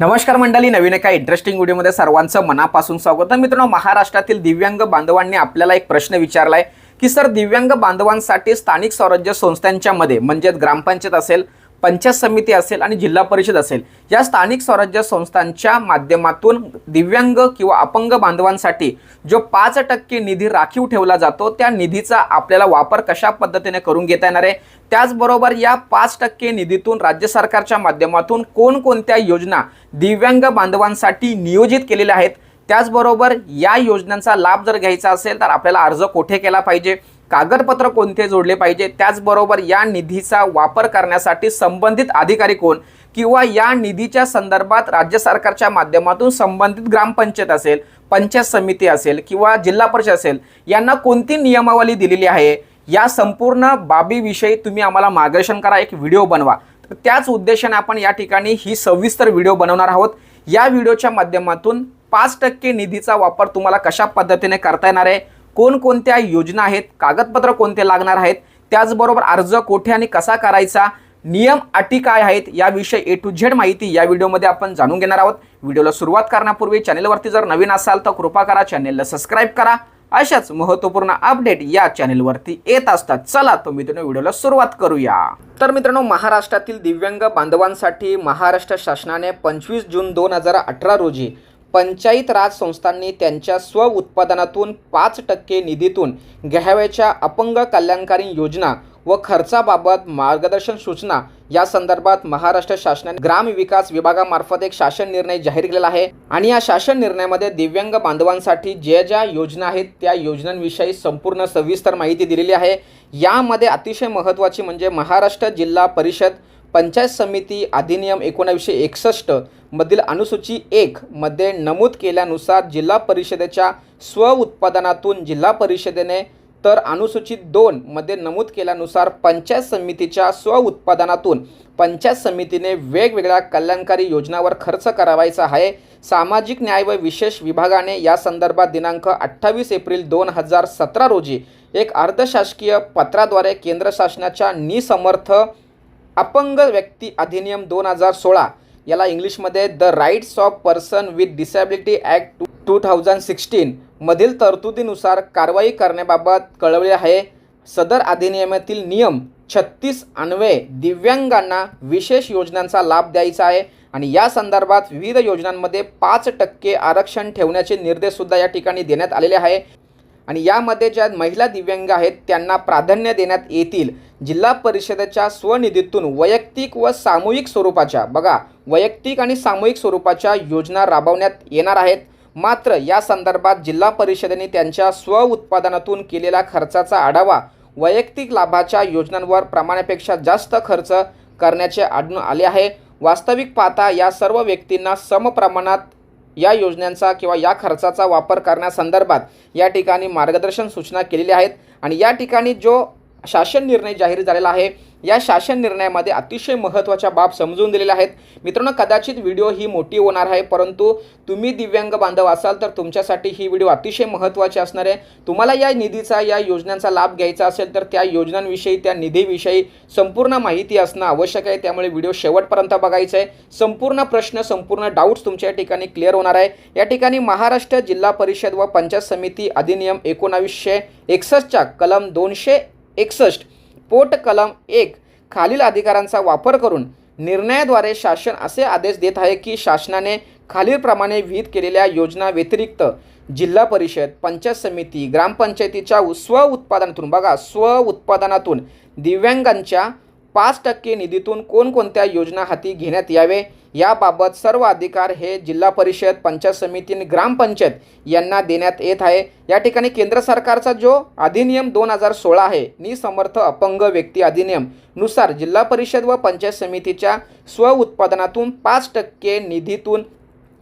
नमस्कार मंडळी नवीन एका इंटरेस्टिंग व्हिडिओमध्ये सर्वांचं मनापासून स्वागत. आहे मित्रांनो महाराष्ट्रातील दिव्यांग बांधवांनी आपल्याला एक प्रश्न विचारलाय की सर दिव्यांग बांधवांसाठी स्थानिक स्वराज्य संस्थांच्या मध्ये म्हणजेच ग्रामपंचायत असेल पंचायत समिती असेल आणि जिल्हा परिषद असेल या स्थानिक स्वराज्य संस्थांच्या माध्यमातून दिव्यांग किंवा अपंग बांधवांसाठी जो पाच टक्के निधी राखीव ठेवला जातो त्या निधीचा आपल्याला वापर कशा पद्धतीने करून घेता येणार आहे? त्याचबरोबर या पाच टक्के निधीतून राज्य सरकारच्या माध्यमातून कोणकोणत्या योजना दिव्यांग बांधवांसाठी नियोजित केलेल्या आहेत? त्याचबरोबर या योजनांचा लाभ जर घ्यायचा असेल तर आपल्याला अर्ज कोठे केला पाहिजे? कागदपत्र कोणते जोडले पाहिजे? त्याचबरोबर या निधीचा वापर करण्यासाठी संबंधित अधिकारी कोण? किंवा या निधीच्या संदर्भात राज्य सरकारच्या माध्यमातून संबंधित ग्रामपंचायत असेल पंचायत समिती असेल किंवा जिल्हा परिषद असेल यांना कोणती नियमावली दिलेली आहे? या संपूर्ण बाबीविषयी तुम्ही आम्हाला मार्गदर्शन करा एक व्हिडिओ बनवा. तर त्याच उद्देशाने आपण या ठिकाणी ही सविस्तर व्हिडिओ बनवणार आहोत. या व्हिडिओच्या माध्यमातून पाच टक्के निधीचा वापर तुम्हाला कशा पद्धतीने करता येणार आहे? कोणकोणत्या योजना आहेत कागदपत्र कोणते लागणार आहेत त्याचबरोबर अर्ज कोठे आणि कसा करायचा नियम अटी काय आहेत याविषयी ए टू झेड माहिती या व्हिडिओमध्ये आपण जाणून घेणार आहोत. व्हिडिओला सुरुवात करण्यापूर्वी चॅनेलवरती जर नवीन असाल तर कृपा करा चॅनेलला सबस्क्राईब करा. अशाच महत्त्वपूर्ण अपडेट या चॅनेलवरती येत असतात. चला तो मित्रांनो व्हिडिओला सुरुवात करूया. तर मित्रांनो महाराष्ट्रातील दिव्यांग बांधवांसाठी महाराष्ट्र शासनाने पंचवीस जून दोन हजार अठरा रोजी पंचायत राज संस्थांनी त्यांच्या स्व उत्पादनातून पाच टक्के निधीतून घ्यावयाच्या अपंग कल्याणकारी योजना व खर्चाबाबत मार्गदर्शन सूचना या संदर्भात महाराष्ट्र शासनाने ग्राम विकास विभागामार्फत एक शासन निर्णय जाहीर केलेला आहे. आणि या शासन निर्णयामध्ये दिव्यांग बांधवांसाठी ज्या ज्या योजना आहेत त्या योजनांविषयी संपूर्ण सविस्तर माहिती दिलेली आहे. यामध्ये अतिशय महत्त्वाची म्हणजे महाराष्ट्र जिल्हा परिषद पंचायत समिती अधिनियम एकोणावीसशे एकसष्ट मधील अनुसूची एक मध्ये नमूद केल्यानुसार जिल्हा परिषदेच्या स्वउत्पादनातून जिल्हा परिषदेने तर अनुसूचित दोन मध्ये नमूद केल्यानुसार पंचायत समितीच्या स्वउत्पादनातून पंचायत समितीने वेगवेगळ्या कल्याणकारी योजनावर खर्च करावायचा आहे. सामाजिक न्याय व विशेष विभागाने या संदर्भात दिनांक अठ्ठावीस एप्रिल दोन हजार सतरा रोजी एक अर्धशासकीय पत्राद्वारे केंद्र शासनाच्या निसमर्थ अपंग व्यक्ती अधिनियम दोन हजार सोळा याला इंग्लिशमध्ये the rights of person with disability act two two thousand sixteen मधील तरतुदीनुसार कारवाई करण्याबाबत कळवले आहे. सदर अधिनियमातील नियम छत्तीस अन्वये दिव्यांगांना विशेष योजनांचा लाभ द्यायचा आहे आणि या संदर्भात विविध योजनांमध्ये पाच टक्के आरक्षण ठेवण्याचे निर्देशसुद्धा या ठिकाणी देण्यात आलेले आहे. आणि यामध्ये ज्या महिला दिव्यांग आहेत त्यांना प्राधान्य देण्यात येतील जिल्हा परिषदेच्या स्वनिधीतून वैयक्तिक व सामूहिक स्वरूपाच्या. बघा वैयक्तिक आणि सामूहिक स्वरूपाच्या योजना राबवण्यात येणार आहेत. मात्र या संदर्भात जिल्हा परिषदेने त्यांच्या स्वउत्पादनातून उत्पादनातून केलेल्या खर्चाचा आढावा वैयक्तिक लाभाच्या योजनांवर प्रमाणापेक्षा जास्त खर्च करण्याचे आढळून आले आहे. वास्तविक पाहता या सर्व व्यक्तींना समप्रमाणात या योजनांचा किंवा या खर्चाचा वापर करण्यासंदर्भात या ठिकाणी मार्गदर्शन सूचना केलेल्या आहेत. आणि या ठिकाणी जो शासन निर्णय जाहीर झालेला आहे. या शासन निर्णयामध्ये अतिशय महत्त्वाच्या बाब समजून दिलेल्या आहेत. मित्रांनो कदाचित व्हिडिओ ही मोठी होणार आहे परंतु तुम्ही दिव्यांग बांधव असाल तर तुमच्यासाठी ही व्हिडिओ अतिशय महत्त्वाची असणार आहे. तुम्हाला या निधीचा या योजनांचा लाभ घ्यायचा असेल तर त्या योजनांविषयी त्या निधीविषयी संपूर्ण माहिती असणं आवश्यक आहे. त्यामुळे व्हिडिओ शेवटपर्यंत बघायचं आहे. संपूर्ण प्रश्न संपूर्ण डाऊट्स तुमच्या या ठिकाणी क्लिअर होणार आहे. या ठिकाणी महाराष्ट्र जिल्हा परिषद व पंचायत समिती अधिनियम एकोणावीसशे एकसष्टच्या कलम दोनशे एकसष्ट. पोट कलम एक. खालील अधिकारांचा वापर करून निर्णयाद्वारे शासन असे आदेश देत आहे की शासनाने खालीलप्रमाणे विहित केलेल्या योजना व्यतिरिक्त जिल्हा परिषद पंचायत समिती ग्रामपंचायतीच्या स्व उत्पादनातून बघा स्व उत्पादनातून दिव्यांगांच्या पाच टक्के निधीतून कोणकोणत्या योजना हाती घेण्यात यावे? याबाबत सर्व अधिकार हे जिल्हा परिषद पंचायत समिती आणि ग्रामपंचायत यांना देण्यात येत आहे. या ठिकाणी केंद्र सरकारचा जो अधिनियम दोन हजार सोळा आहे निसमर्थ अपंग व्यक्ती अधिनियमनुसार जिल्हा परिषद व पंचायत समितीच्या स्व उत्पादनातून पाच टक्के निधीतून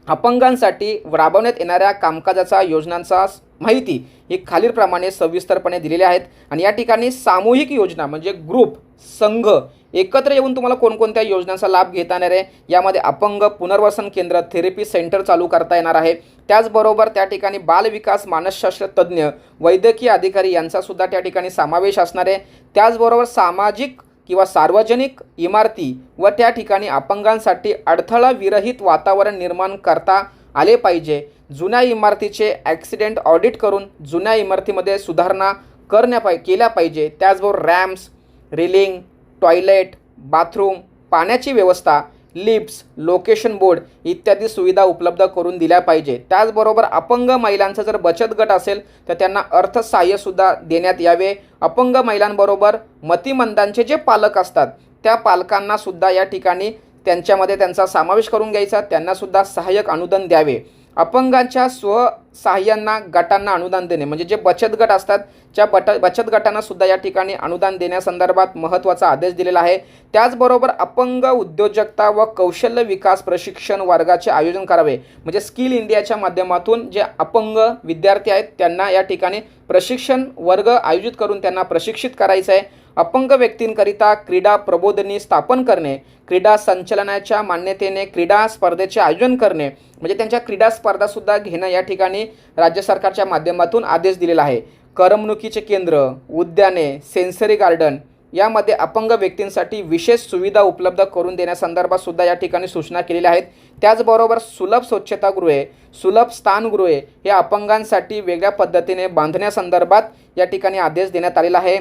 अपंगांसाठी राबवण्यात येणाऱ्या कामकाजाचा योजनांचा माहिती ही खालीलप्रमाणे सविस्तरपणे दिलेली आहेत. आणि या ठिकाणी सामूहिक योजना म्हणजे ग्रुप संघ एकत्र येऊन तुम्हाला कोणकोणत्या योजनांचा लाभ घेता येणार आहे? यामध्ये अपंग पुनर्वसन केंद्र थेरपी सेंटर चालू करता येणार आहे. त्याचबरोबर त्या ठिकाणी बालविकास मानसशास्त्र तज्ज्ञ वैद्यकीय अधिकारी यांचासुद्धा त्या ठिकाणी समावेश असणार आहे. त्याचबरोबर सामाजिक किंवा सार्वजनिक इमारती व त्या ठिकाणी अपंगांसाठी अडथळा विरहित वातावरण निर्माण करता आले पाहिजे. जुन्या इमारतीचे ॲक्सिडेंट ऑडिट करून जुन्या इमारतीमध्ये सुधारणा करण्या पाय केल्या पाहिजे. त्याचबरोबर रॅम्स रेलिंग टॉयलेट बाथरूम पाण्याची व्यवस्था लिप्स लोकेशन बोर्ड इत्यादी सुविधा उपलब्ध करून दिल्या पाहिजे. त्याचबरोबर अपंग महिलांचा जर बचत गट असेल तर त्यांना अर्थसहाय्यसुद्धा देण्यात यावे. अपंग महिलांबरोबर मतिमंदांचे जे पालक असतात त्या पालकांनासुद्धा या ठिकाणी त्यांच्यामध्ये त्यांचा समावेश करून घ्यायचा. त्यांनासुद्धा सहाय्यक अनुदान द्यावे. अपंगांच्या स्वसहाय्यांना गटांना अनुदान देणे म्हणजे जे बचत गट असतात त्या बट बचत गटांना सुद्धा या ठिकाणी अनुदान देण्यासंदर्भात महत्त्वाचा आदेश दिलेला आहे. त्याचबरोबर अपंग उद्योजकता व कौशल्य विकास प्रशिक्षण वर्गाचे आयोजन करावे. म्हणजे स्किल इंडियाच्या माध्यमातून जे अपंग विद्यार्थी आहेत त्यांना या ठिकाणी प्रशिक्षण वर्ग आयोजित करून त्यांना प्रशिक्षित करायचं आहे. अपंग व्यक्तींकरिता क्रीडा प्रबोधनी स्थापन करणे क्रीडा संचलनाच्या मान्यतेने क्रीडा स्पर्धेचे आयोजन करणे म्हणजे त्यांच्या क्रीडा स्पर्धासुद्धा घेणं या ठिकाणी राज्य सरकारच्या माध्यमातून आदेश दिलेला आहे. करमणुकीचे केंद्र उद्याने सेन्सरी गार्डन यामध्ये अपंग व्यक्तींसाठी विशेष सुविधा उपलब्ध करून देण्यासंदर्भात सुद्धा या ठिकाणी सूचना केलेल्या आहेत. त्याचबरोबर सुलभ स्वच्छतागृहे सुलभ स्थानगृहे हे अपंगांसाठी वेगळ्या पद्धतीने बांधण्यासंदर्भात या ठिकाणी आदेश देण्यात आलेला आहे.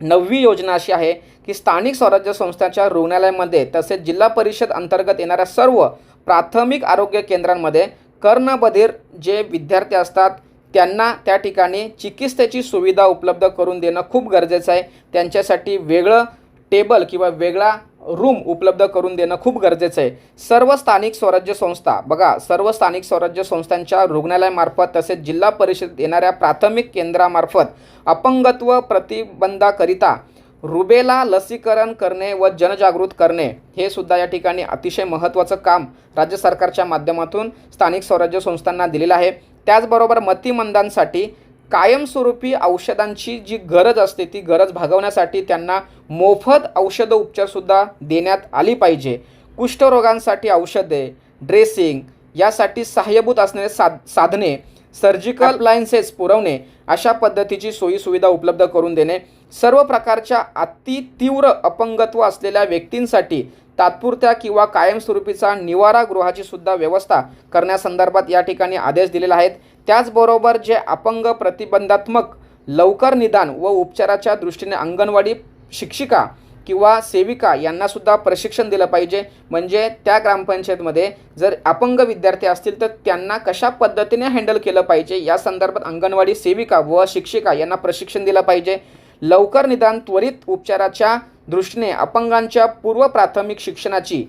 नववी योजना अशी आहे की स्थानिक स्वराज्य संस्थांच्या रुग्णालयामध्ये तसेच जिल्हा परिषद अंतर्गत येणाऱ्या सर्व प्राथमिक आरोग्य केंद्रांमध्ये कर्णबधीर जे विद्यार्थी असतात त्यांना त्या ठिकाणी चिकित्सेची सुविधा उपलब्ध करून देणं खूप गरजेचं आहे. त्यांच्यासाठी वेगळं टेबल किंवा वेगळा रूम उपलब्ध करून देणं खूप गरजेचं आहे. सर्व स्थानिक स्वराज्य संस्था बघा सर्व स्थानिक स्वराज्य संस्थांच्या रुग्णालयामार्फत तसेच जिल्हा परिषद येणाऱ्या प्राथमिक केंद्रामार्फत अपंगत्व प्रतिबंधाकरिता रुबेला लसीकरण करणे व जनजागृत करणे हे सुद्धा या ठिकाणी अतिशय महत्त्वाचं काम राज्य सरकारच्या माध्यमातून स्थानिक स्वराज्य संस्थांना दिलेलं आहे. त्याचबरोबर मतिमंदांसाठी कायमस्वरूपी औषधांची जी गरज असते ती गरज भागवण्यासाठी त्यांना मोफत औषध उपचारसुद्धा देण्यात आली पाहिजे. कुष्ठरोगांसाठी औषधे ड्रेसिंग यासाठी सहाय्यभूत असणारे साध साधने सर्जिकल अप्लायन्सेस पुरवणे अशा पद्धतीची सोयीसुविधा उपलब्ध करून देणे सर्व प्रकारच्या अति तीव्र अपंगत्व असलेल्या व्यक्तींसाठी तात्पुरत्या किंवा कायमस्वरूपीचा निवारा गृहाची सुद्धा व्यवस्था करण्यासंदर्भात या ठिकाणी आदेश दिलेले आहेत. त्याचबरोबर जे अपंग प्रतिबंधात्मक लवकर निदान व उपचाराच्या दृष्टीने अंगणवाडी शिक्षिका किंवा सेविका यांनासुद्धा प्रशिक्षण दिलं पाहिजे. म्हणजे त्या ग्रामपंचायतमध्ये जर अपंग विद्यार्थी असतील तर त्यांना कशा पद्धतीने हँडल केलं पाहिजे? या संदर्भात अंगणवाडी सेविका व शिक्षिका यांना प्रशिक्षण दिलं पाहिजे. लवकर निदान त्वरित उपचाराच्या दृष्टीने अपंगांच्या पूर्व प्राथमिक शिक्षणाची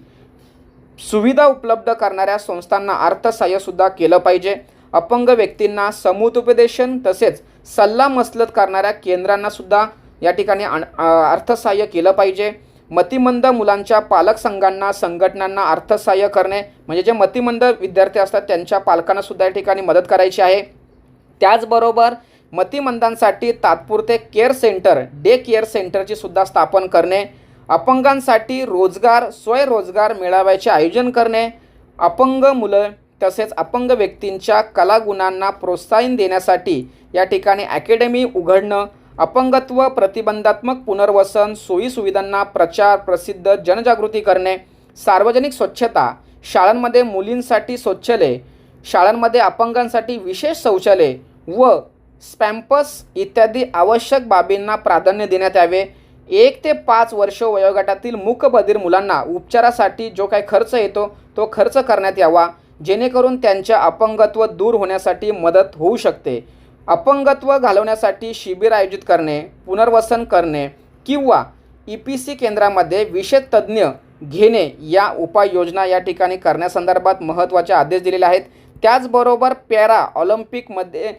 सुविधा उपलब्ध करणाऱ्या संस्थांना अर्थसहाय्यसुद्धा केलं पाहिजे. अपंग व्यक्तींना समुपदेशन तसेच सल्ला मसलत करणाऱ्या केंद्रांना सुद्धा या ठिकाणी अर्थसहाय्य केलं पाहिजे. मतिमंद मुलांच्या पालक संघांना संघटनांना अर्थसहाय्य करणे म्हणजे जे मतिमंद विद्यार्थी असतात त्यांच्या पालकांना सुद्धा या ठिकाणी मदत करायची आहे. त्याचबरोबर मतिमंदांसाठी तात्पुरते केअर सेंटर डे केअर सेंटरची सुद्धा स्थापन करणे अपंगांसाठी रोजगार स्वयंरोजगार मेळाव्याचे आयोजन करणे अपंग मुलं तसेच अपंग व्यक्तींच्या कलागुणांना प्रोत्साहन देण्यासाठी या ठिकाणी अकॅडमी उघडणं अपंगत्व प्रतिबंधात्मक पुनर्वसन सोयीसुविधांना प्रचार प्रसिद्ध जनजागृती करणे सार्वजनिक स्वच्छता शाळांमध्ये मुलींसाठी शौचालय शाळांमध्ये अपंगांसाठी विशेष शौचालय व स्पॅम्पस इत्यादी आवश्यक बाबींना प्राधान्य देण्यात यावे. एक ते पाच वर्ष वयोगटातील मूकबधीर मुलांना उपचारासाठी जो काही खर्च येतो तो खर्च करण्यात यावा. जेणेकरून त्यांच्या अपंगत्व दूर होण्यासाठी मदत होऊ शकते. अपंगत्व घालवण्यासाठी शिबिर आयोजित करणे पुनर्वसन करणे किंवा ई पी सी केंद्रामध्ये विशेष तज्ज्ञ घेणे या उपाययोजना या ठिकाणी करण्यासंदर्भात महत्त्वाचे आदेश दिलेले आहेत. त्याचबरोबर पॅरा ऑलिम्पिकमध्ये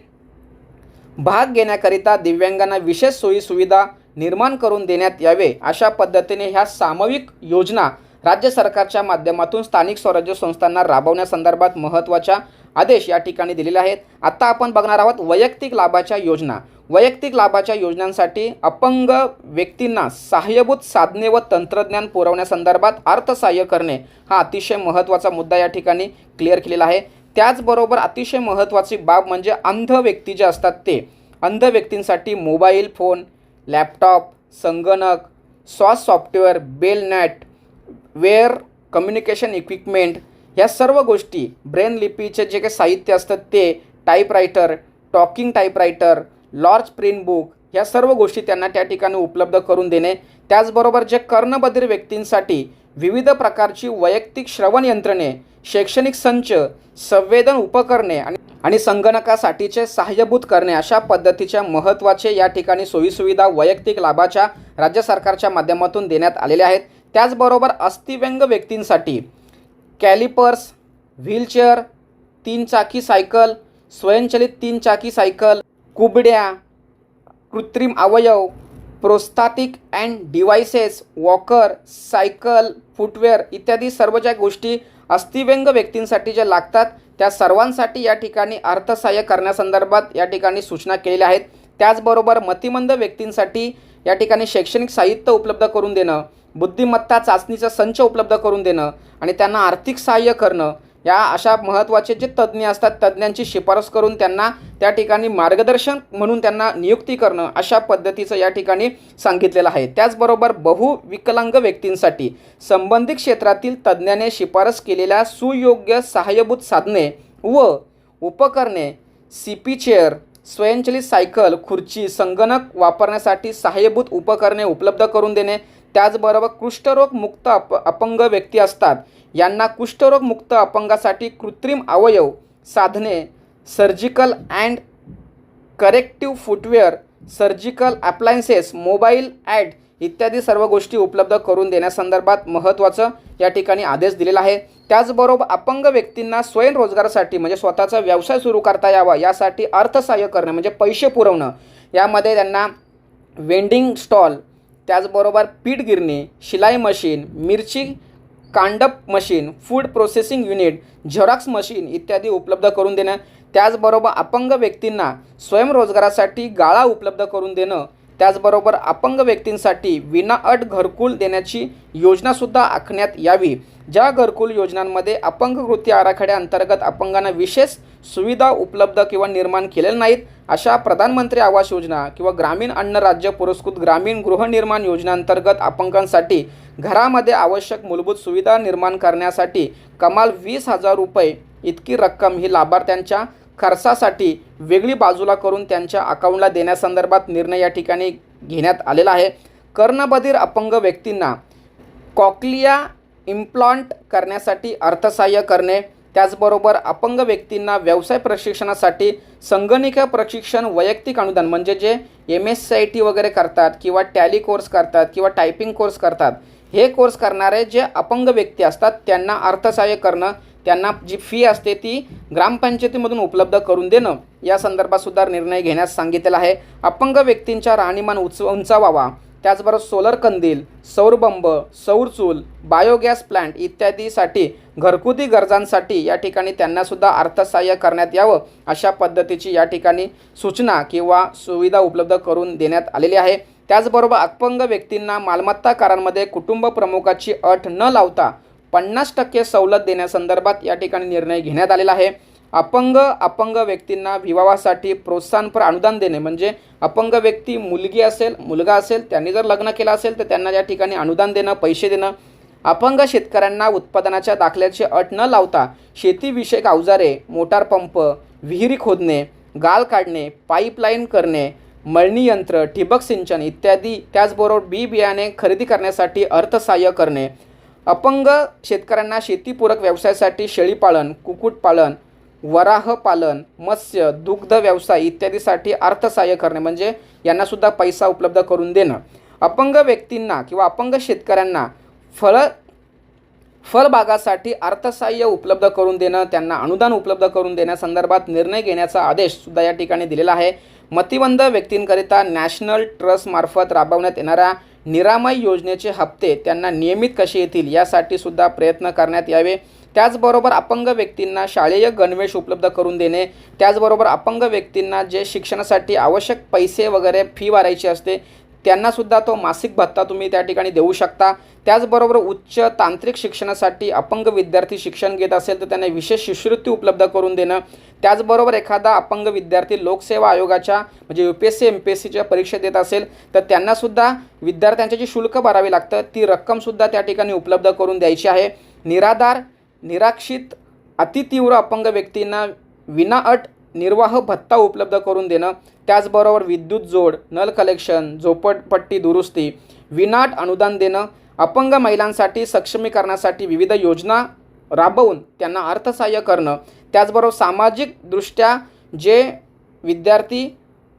भाग घेण्याकरिता दिव्यांगांना विशेष सोयीसुविधा निर्माण करून देण्यात यावे अशा पद्धतीने ह्या सामूहिक योजना राज्य सरकारच्या माध्यमातून स्थानिक स्वराज्य संस्थांना राबवण्यासंदर्भात महत्त्वाच्या आदेश या ठिकाणी दिलेले आहेत. आता आपण बघणार आहोत वैयक्तिक लाभाच्या योजना. वैयक्तिक लाभाच्या योजनांसाठी अपंग व्यक्तींना सहाय्यभूत साधने व तंत्रज्ञान पुरवण्यासंदर्भात अर्थसहाय्य करणे हा अतिशय महत्त्वाचा मुद्दा या ठिकाणी क्लिअर केलेला आहे. त्याचबरोबर अतिशय महत्त्वाची बाब म्हणजे अंध व्यक्ती जे असतात ते. अंध व्यक्तींसाठी मोबाईल फोन लॅपटॉप संगणक सॉस software bell NAAT wear communication equipment ह्या सर्व गोष्टी ब्रेन लिपीचे जे काही साहित्य असतात ते typewriter talking typewriter large print book ह्या सर्व गोष्टी त्यांना त्या ठिकाणी उपलब्ध करून देणे. त्याचबरोबर जे कर्णबधीर व्यक्तींसाठी विविध प्रकारची वैयक्तिक श्रवण यंत्रणे शैक्षणिक संच संवेदन उपकरणे आणि आणि संगणकासाठीचे सहाय्यभूत करणे अशा पद्धतीच्या महत्त्वाचे या ठिकाणी सोयीसुविधा वैयक्तिक लाभाच्या राज्य सरकारच्या माध्यमातून देण्यात आलेल्या आहेत. त्याचबरोबर अस्थिव्यंग व्यक्तींसाठी कॅलिपर्स व्हीलचेअर तीनचाकी सायकल स्वयंचलित तीनचाकी सायकल कुबड्या कृत्रिम अवयव prosthetic and devices walker cycle footwear इत्यादी सर्व ज्या गोष्टी अस्थिव्यंग व्यक्तींसाठी ज्या लागतात त्या सर्वांसाठी या ठिकाणी अर्थसहाय्य करण्यासंदर्भात या ठिकाणी सूचना केलेल्या आहेत. त्याचबरोबर मतिमंद व्यक्तींसाठी या ठिकाणी शैक्षणिक साहित्य उपलब्ध करून देणं बुद्धिमत्ता चाचणीचा संच उपलब्ध करून देणं आणि त्यांना आर्थिक सहाय्य करणं या अशा महत्त्वाचे जे तज्ज्ञ असतात तज्ज्ञांची शिफारस करून त्यांना त्या ठिकाणी मार्गदर्शन म्हणून त्यांना नियुक्ती करणं अशा पद्धतीचं या ठिकाणी सांगितलेलं आहे. त्याचबरोबर बहुविकलांग व्यक्तींसाठी संबंधित क्षेत्रातील तज्ज्ञाने शिफारस केलेल्या सुयोग्य सहाय्यभूत साधने व उपकरणे सी पी चेअर स्वयंचलित सायकल खुर्ची संगणक वापरण्यासाठी सहाय्यभूत उपकरणे उपलब्ध करून देणे त्याचबरोबर कुष्ठरोग मुक्त अप अपंग व्यक्ती असतात. यांना कुष्ठरोग मुक्त अपंगासाठी कृत्रिम अवयव साधने surgical and corrective footwear surgical appliances mobile aid इत्यादी सर्व गोष्टी उपलब्ध करून देण्यासंदर्भात महत्त्वाचं या ठिकाणी आदेश दिलेला आहे. त्याचबरोबर अपंग व्यक्तींना स्वयंरोजगारासाठी म्हणजे स्वतःचा व्यवसाय सुरू करता यावा यासाठी अर्थसहाय्य करणं म्हणजे पैसे पुरवणं यामध्ये त्यांना वेंडिंग स्टॉल त्याचबरोबर पीठ गिरणी शिलाई मशीन मिरची कांडप machine food processing unit xerox machine इत्यादी उपलब्ध करून देणं त्याचबरोबर अपंग व्यक्तींना स्वयंरोजगारासाठी गाळा उपलब्ध करून देणं त्याचबरोबर अपंग व्यक्तींसाठी विनाअट घरकुल देण्याची योजनासुद्धा आखण्यात यावी. ज्या घरकुल योजनांमध्ये अपंग कृती आराखड्याअंतर्गत अपंगांना विशेष सुविधा उपलब्ध किंवा निर्माण केलेल्या नाहीत अशा प्रधानमंत्री आवास योजना किंवा ग्रामीण अन्न राज्य पुरस्कृत ग्रामीण गृहनिर्माण योजनांतर्गत अपंगांसाठी घरामध्ये आवश्यक मूलभूत सुविधा निर्माण करण्यासाठी कमाल वीस हजार रुपये इतकी रक्कम ही लाभार्थ्यांच्या खर्चासाठी वेगळी बाजूला करून त्यांच्या अकाउंटला देण्यासंदर्भात निर्णय या ठिकाणी घेण्यात आलेला आहे. कर्णबधीर अपंग व्यक्तींना कॉक्लिया इम्प्लांट करण्यासाठी अर्थसहाय्य करणे त्याचबरोबर अपंग व्यक्तींना व्यवसाय प्रशिक्षणासाठी संगणकीय प्रशिक्षण वैयक्तिक अनुदान म्हणजे जे M S C I T वगैरे करतात किंवा टॅली कोर्स करतात किंवा टायपिंग कोर्स करतात हे कोर्स करणारे जे अपंग व्यक्ती असतात त्यांना अर्थसहाय्य करणं त्यांना जी फी असते ती ग्रामपंचायतीमधून उपलब्ध करून देणं या संदर्भात सुद्धा निर्णय घेण्यास सांगितलेला आहे. अपंग व्यक्तींच्या राहणीमान उंच उंचावावा. त्याचबरोबर सोलर कंदील सौरबंब सौरचूल बायोगॅस प्लांट इत्यादीसाठी घरगुती गरजांसाठी या ठिकाणी त्यांनासुद्धा अर्थसहाय्य करण्यात यावं अशा पद्धतीची या ठिकाणी सूचना किंवा सुविधा उपलब्ध करून देण्यात आलेली आहे. त्याचबरोबर अपंग व्यक्तींना मालमत्ता करांमध्ये कुटुंब प्रमुखाची अट न लावता पन्नास टक्के सवलत देण्यासंदर्भात या ठिकाणी निर्णय घेण्यात आलेला आहे. अपंग अपंग व्यक्तींना विवाहासाठी प्रोत्साहनपर अनुदान देणे. म्हणजे अपंग व्यक्ती मुलगी असेल मुलगा असेल त्यांनी जर लग्न केलं असेल तर त्यांना या ठिकाणी अनुदान देणं पैसे देणं. अपंग शेतकऱ्यांना उत्पादनाच्या दाखल्याची अट न लावता शेतीविषयक अवजारे मोटार पंप विहिरी खोदणे गाळ काढणे पाईपलाईन करणे मळणी यंत्र ठिबक सिंचन इत्यादी. त्याचबरोबर बी बियाणे खरेदी करण्यासाठी अर्थसहाय्य करणे. अपंग शेतकऱ्यांना शेतीपूरक व्यवसायासाठी शेळीपालन कुक्कुटपालन वराह पालन मत्स्य दुग्ध व्यवसाय इत्यादीसाठी अर्थसहाय्य करणे. म्हणजे यांनासुद्धा पैसा उपलब्ध करून देणं. अपंग व्यक्तींना किंवा अपंग शेतकऱ्यांना फळ फळबागासाठी अर्थसहाय्य उपलब्ध करून देणं त्यांना अनुदान उपलब्ध करून देण्यासंदर्भात निर्णय घेण्याचा आदेश सुद्धा या ठिकाणी दिलेला आहे. मतिवंद व्यक्तींकरिता नॅशनल ट्रस्टमार्फत राबवण्यात येणाऱ्या निरामय योजनेचे हप्ते त्यांना नियमित कसे येतील यासाठी सुद्धा प्रयत्न करण्यात यावे. त्याचबरोबर अपंग व्यक्तींना शालेय गणवेश उपलब्ध करून देणे त्याचबरोबर अपंग व्यक्तींना जे शिक्षणासाठी आवश्यक पैसे वगैरे फी भरायची असते त्यांनासुद्धा तो मासिक भत्ता तुम्ही त्या ठिकाणी देऊ शकता. त्याचबरोबर उच्च तांत्रिक शिक्षणासाठी अपंग विद्यार्थी शिक्षण घेत असेल तर त्यांना विशेष शिष्यवृत्ती उपलब्ध करून देणं. त्याचबरोबर एखादा अपंग विद्यार्थी लोकसेवा आयोगाच्या म्हणजे U P S C M P S सीच्या परीक्षा देत असेल तर त्यांनासुद्धा विद्यार्थ्यांचे जे शुल्क भरावे लागतं. ती रक्कमसुद्धा त्या ठिकाणी उपलब्ध करून द्यायची आहे. निराधार निराक्षित अतितीव्र अपंग व्यक्तींना विनाअट निर्वाह भत्ता उपलब्ध करून देणं त्याचबरोबर विद्युत जोड नल कलेक्शन झोपडपट्टी दुरुस्ती विनाट अनुदान देणं अपंग महिलांसाठी सक्षमीकरणासाठी विविध योजना राबवून त्यांना अर्थसहाय्य करणं त्याचबरोबर सामाजिकदृष्ट्या जे विद्यार्थी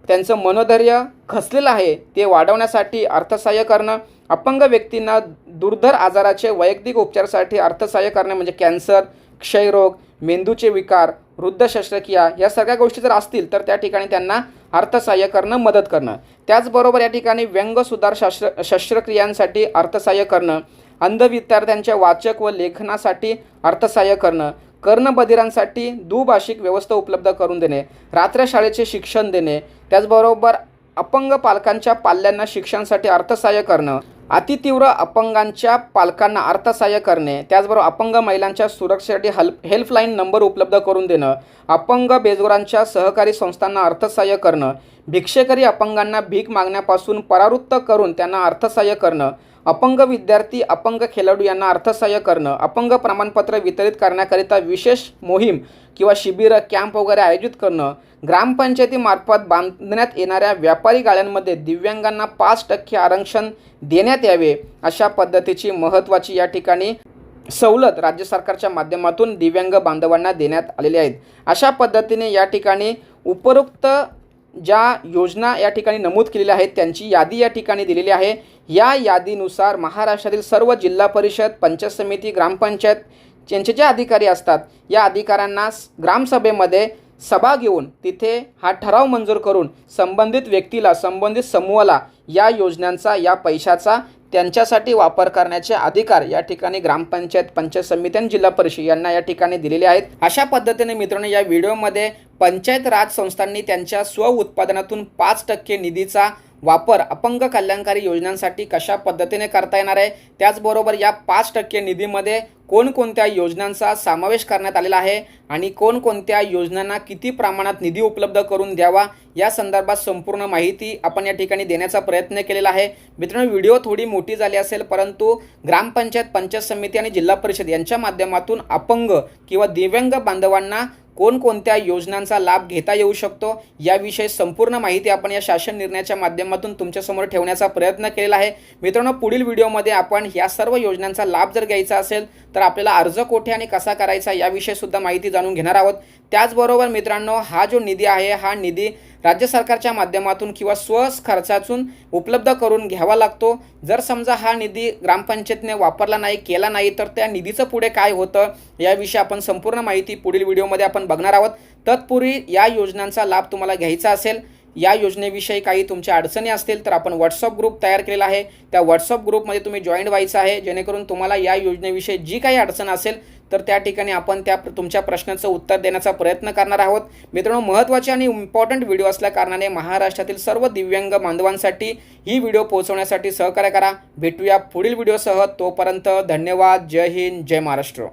त्यांचं मनोधैर्य खचलेलं आहे ते वाढवण्यासाठी अर्थसहाय्य करणं अपंग व्यक्तींना दुर्धर आजाराचे वैयक्तिक उपचारासाठी अर्थसहाय्य करणे म्हणजे कॅन्सर क्षयरोग मेंदूचे विकार वृद्ध शस्त्रक्रिया या सगळ्या गोष्टी जर असतील तर त्या ठिकाणी त्यांना अर्थसहाय्य करणं मदत करणं. त्याचबरोबर या ठिकाणी व्यंग सुधार शस्त्र शस्त्रक्रियांसाठी अर्थसहाय्य करणं अंध विद्यार्थ्यांच्या वाचक व लेखनासाठी अर्थसहाय्य करणं कर्णबधिरांसाठी दुभाषिक व्यवस्था उपलब्ध करून देणे रात्रशाळेचे शिक्षण देणे त्याचबरोबर अपंग पालकांच्या पाल्यांना शिक्षणासाठी अर्थसहाय्य करणं अतितीव्र अपंगांच्या पालकांना अर्थसहाय्य करणे त्याचबरोबर अपंग महिलांच्या सुरक्षेसाठी हेल्प हेल्पलाईन नंबर उपलब्ध करून देणं अपंग बेजोरांच्या सहकारी संस्थांना अर्थसहाय्य करणं भिक्षेकरी अपंगांना भीक मागण्यापासून परावृत्त करून त्यांना अर्थसहाय्य करणं अपंग विद्यार्थी अपंग खेळाडू यांना अर्थसहाय्य करणं अपंग प्रमाणपत्र वितरित करण्याकरिता विशेष मोहीम किंवा शिबिरं कॅम्प वगैरे आयोजित करणं ग्रामपंचायतीमार्फत बांधण्यात येणाऱ्या व्यापारी गाळ्यांमध्ये दिव्यांगांना पाच टक्के आरक्षण देण्यात यावे अशा पद्धतीची महत्त्वाची या ठिकाणी सवलत राज्य सरकारच्या माध्यमातून दिव्यांग बांधवांना देण्यात आलेले आहेत. अशा पद्धतीने या ठिकाणी उपरोक्त ज्या योजना या ठिकाणी नमूद केलेल्या आहेत त्यांची यादी या ठिकाणी दिलेली आहे. या यादीनुसार महाराष्ट्रातील सर्व जिल्हा परिषद पंचायत समिती ग्रामपंचायत यांचे जे अधिकारी असतात या अधिकाऱ्यांना ग्रामसभेमध्ये सभा घेऊन तिथे हा ठराव मंजूर करून संबंधित व्यक्तीला संबंधित समूहाला या योजनांचा या पैशाचा त्यांच्यासाठी वापर करण्याचे अधिकार या ठिकाणी ग्रामपंचायत पंचायत समिती आणि जिल्हा परिषद यांना या ठिकाणी दिलेले आहेत. अशा पद्धतीने मित्रांनो या व्हिडिओमध्ये पंचायत राज संस्थांनी त्यांच्या स्वउत्पादनातून पाच टक्के निधीचा वापर अपंग कल्याणकारी योजनांसाठी कशा पद्धतीने करता येणार आहे? त्याचबरोबर या पाच टक्के निधीमध्ये कोणकोणत्या योजनांचा समावेश करण्यात आलेला आहे? आणि कोणकोणत्या योजनांना किती प्रमाणात निधी उपलब्ध करून द्यावा? या संदर्भात संपूर्ण माहिती आपण या ठिकाणी देण्याचा प्रयत्न केलेला आहे. मित्रांनो व्हिडिओ थोडी मोठी झाली असेल परंतु ग्रामपंचायत पंचायत समिती आणि जिल्हा परिषद यांच्या माध्यमातून अपंग किंवा दिव्यांग बांधवांना कोणकोणत्या योजनांचा लाभ घेता येऊ शकतो याविषयी संपूर्ण माहिती आपण या शासन निर्णयाच्या माध्यमातून तुमच्यासमोर ठेवण्याचा प्रयत्न केलेला आहे. मित्रांनो पुढील व्हिडिओमध्ये आपण या सर्व योजनांचा लाभ जर घ्यायचा असेल तर आपल्याला अर्ज कोठे आणि कसा करायचा याविषयीसुद्धा माहिती जाणून घेणार आहोत. त्याचबरोबर मित्रांनो हा जो निधी आहे हा निधी राज्य सरकारच्या माध्यमातून किंवा स्व खर्चातून उपलब्ध करून घ्यावा लागतो. जर समजा हा निधी ग्रामपंचायतीने वापरला नाही केला नाही तर त्या निधीचं पुढे काय होतं याविषयी आपण संपूर्ण माहिती पुढील व्हिडिओमध्ये आपण बघणार आहोत. तत्पूर्वी या योजनांचा लाभ तुम्हाला घ्यायचा असेल या योजनेविषयी काही तुमच्या अडचणी असतील तर आपण व्हॉट्सअप ग्रुप तयार केलेला आहे. त्या व्हॉट्सअप ग्रुपमध्ये तुम्ही जॉईंट व्हायचं आहे. जेणेकरून तुम्हाला या योजनेविषयी जी काही अडचण असेल तर त्या ठिकाणी आपण त्या तुमच्या प्रश्नाचं उत्तर देण्याचा प्रयत्न करणार आहोत. मित्रांनो महत्त्वाचे आणि इम्पॉर्टंट व्हिडिओ असल्या कारणाने महाराष्ट्रातील सर्व दिव्यांग बांधवांसाठी ही व्हिडिओ पोहोचवण्यासाठी सहकार्य करा. भेटूया पुढील व्हिडिओसह तोपर्यंत धन्यवाद. जय हिंद. जय महाराष्ट्र.